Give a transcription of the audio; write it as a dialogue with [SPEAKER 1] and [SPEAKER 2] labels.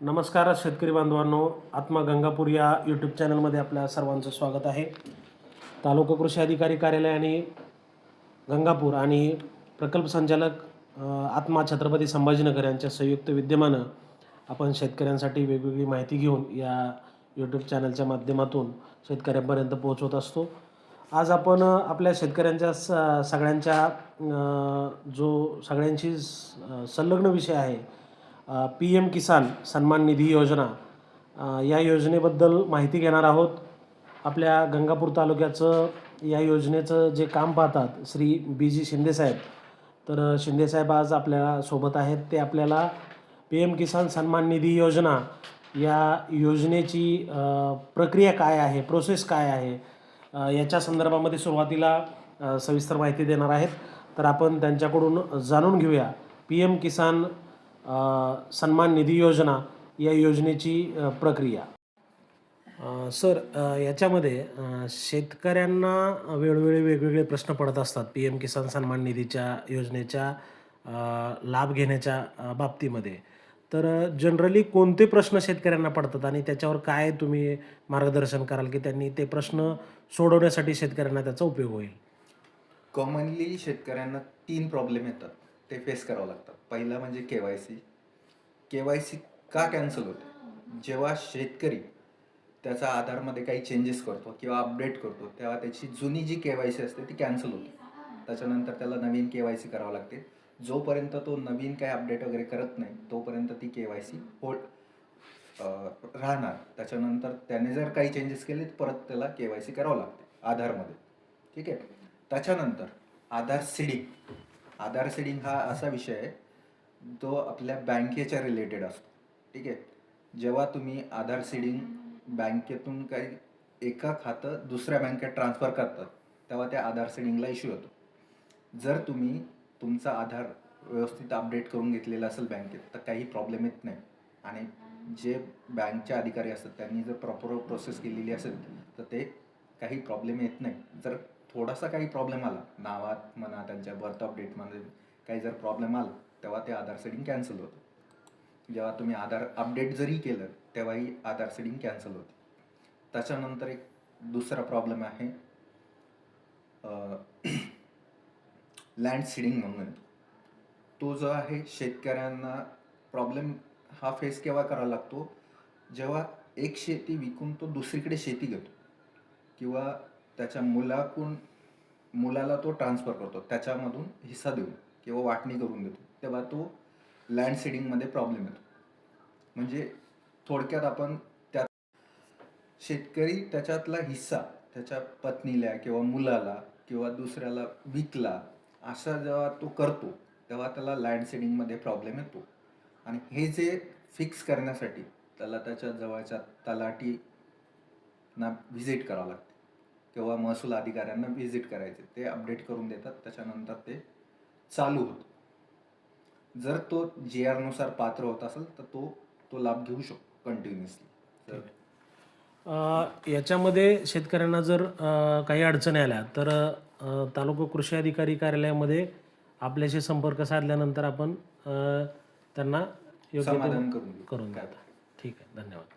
[SPEAKER 1] नमस्कार शेतकरी बांधवांनो आत्मा गंगापूर या यूट्यूब चॅनलमध्ये आपल्या सर्वांचं स्वागत आहे. तालुका कृषी अधिकारी कार्यालय आणि गंगापूर आणि प्रकल्प संचालक आत्मा छत्रपती संभाजीनगर यांच्या संयुक्त विद्यमानं आपण शेतकऱ्यांसाठी वेगवेगळी माहिती घेऊन या यूट्यूब चॅनलच्या माध्यमातून शेतकऱ्यांपर्यंत पोहोचवत असतो. आज आपण आपल्या शेतकऱ्यांच्या स सगळ्यांच्या जो सगळ्यांशी स- संलग्न विषय आहे पी एम किसान सन्मान निधी योजना. या योजनेबद्दल माहिती घेणार आहोत. आपल्या गंगापूर तालुक्याचं या योजनेचं जे काम पाहतात श्री बी जी शिंदेसाहेब तर शिंदेसाहेब आज आपल्यासोबत आहेत. ते आपल्याला पी एम किसान सन्मान निधी योजना या योजनेची प्रक्रिया काय आहे प्रोसेस काय आहे याच्या संदर्भामध्ये सुरुवातीला सविस्तर माहिती देणार आहेत. तर आपण त्यांच्याकडून जाणून घेऊया. पी एम किसान सन्मान निधी योजना या योजनेची प्रक्रिया. सर याच्यामध्ये शेतकऱ्यांना वेळोवेळी वेगवेगळे प्रश्न पडत असतात. पी एम किसान सन्मान निधीच्या योजनेच्या लाभ घेण्याच्या बाबतीमध्ये. तर जनरली कोणते प्रश्न शेतकऱ्यांना पडतात आणि त्याच्यावर काय तुम्ही मार्गदर्शन कराल की त्यांनी ते प्रश्न सोडवण्यासाठी शेतकऱ्यांना त्याचा उपयोग होईल?
[SPEAKER 2] कॉमनली शेतकऱ्यांना तीन प्रॉब्लेम येतात. ते फेस करावं लागतात. पहिला म्हणजे K Y C K Y C का कॅन्सल होते? जेव्हा शेतकरी त्याचा आधारमध्ये काही चेंजेस करतो किंवा अपडेट करतो तेव्हा त्याची जुनी जी के वाय सी असते ती कॅन्सल होते. त्याच्यानंतर त्याला नवीन के वाय सी करावं लागते. जोपर्यंत तो नवीन काही अपडेट वगैरे करत नाही तोपर्यंत ती के वाय सी होल्ड राहणार. त्याच्यानंतर त्याने जर काही चेंजेस केले तर परत त्याला के वाय सी करावं लागते आधारमध्ये. ठीक आहे? त्याच्यानंतर आधार सीडिंग आधार सीडिंग हा असा विषय आहे तो आपल्या बँकेच्या रिलेटेड असतो. ठीक आहे? जेव्हा तुम्ही आधार सीडिंग बँकेतून काही एका खातं दुसऱ्या बँकेत ट्रान्सफर करतात तेव्हा त्या आधार सीडिंगला इश्यू होतो. जर तुम्ही तुमचा आधार व्यवस्थित अपडेट करून घेतलेला असेल बँकेत तर काही प्रॉब्लेम येत नाही. आणि जे बँकचे अधिकारी असतात त्यांनी जर प्रॉपर प्रोसेस केलेली असेल तर ते काही प्रॉब्लेम येत नाही. जर थोडासा काही प्रॉब्लेम आला नावात म्हणा त्यांच्या बर्थ अपडेटमध्ये काही जर प्रॉब्लेम आला तेव्हा ते आधार सेडिंग कॅन्सल होतं. जेव्हा तुम्ही आधार अपडेट जरी केलं तेव्हाही आधार सेडिंग कॅन्सल होते. त्याच्यानंतर एक दुसरा प्रॉब्लेम आहे लँड सीडिंग म्हणून. येतो तो जो आहे शेतकऱ्यांना प्रॉब्लेम हा फेस केव्हा करावा लागतो? जेव्हा एक शेती विकून तो दुसरीकडे शेती घेतो. किंवा त्याच्या मुलाकून मुलाला तो ट्रान्सफर करतो. त्याच्यामधून हिस्सा देऊन किंवा वाटणी करून देतो. तेव्हा तो लँड सीडिंगमध्ये प्रॉब्लेम येतो. म्हणजे थोडक्यात आपण त्या शेतकरी त्याच्यातला हिस्सा त्याच्या पत्नीला किंवा मुलाला किंवा दुसऱ्याला विकला असा जेव्हा तो करतो तेव्हा त्याला लँड सीडिंगमध्ये प्रॉब्लेम येतो. आणि हे जे फिक्स करण्यासाठी त्याला त्याच्या जवळच्या तलाटीना व्हिजिट करावं लागते. किंवा महसूल अधिकाऱ्यांना व्हिजिट करायचे ते अपडेट करून देतात. त्याच्यानंतर ते चालू होतं. जर तो जी आरनुसार पात्र होत असेल तर तो तो लाभ घेऊ शकतो कंटिन्युअसली
[SPEAKER 1] याच्यामध्ये शेतकऱ्यांना जर काही अडचणी आल्या तर तालुका कृषी अधिकारी कार्यालयामध्ये आपल्याशी संपर्क साधल्यानंतर आपण त्यांना योग्य
[SPEAKER 2] करून.
[SPEAKER 1] करून ठीक आहे. धन्यवाद.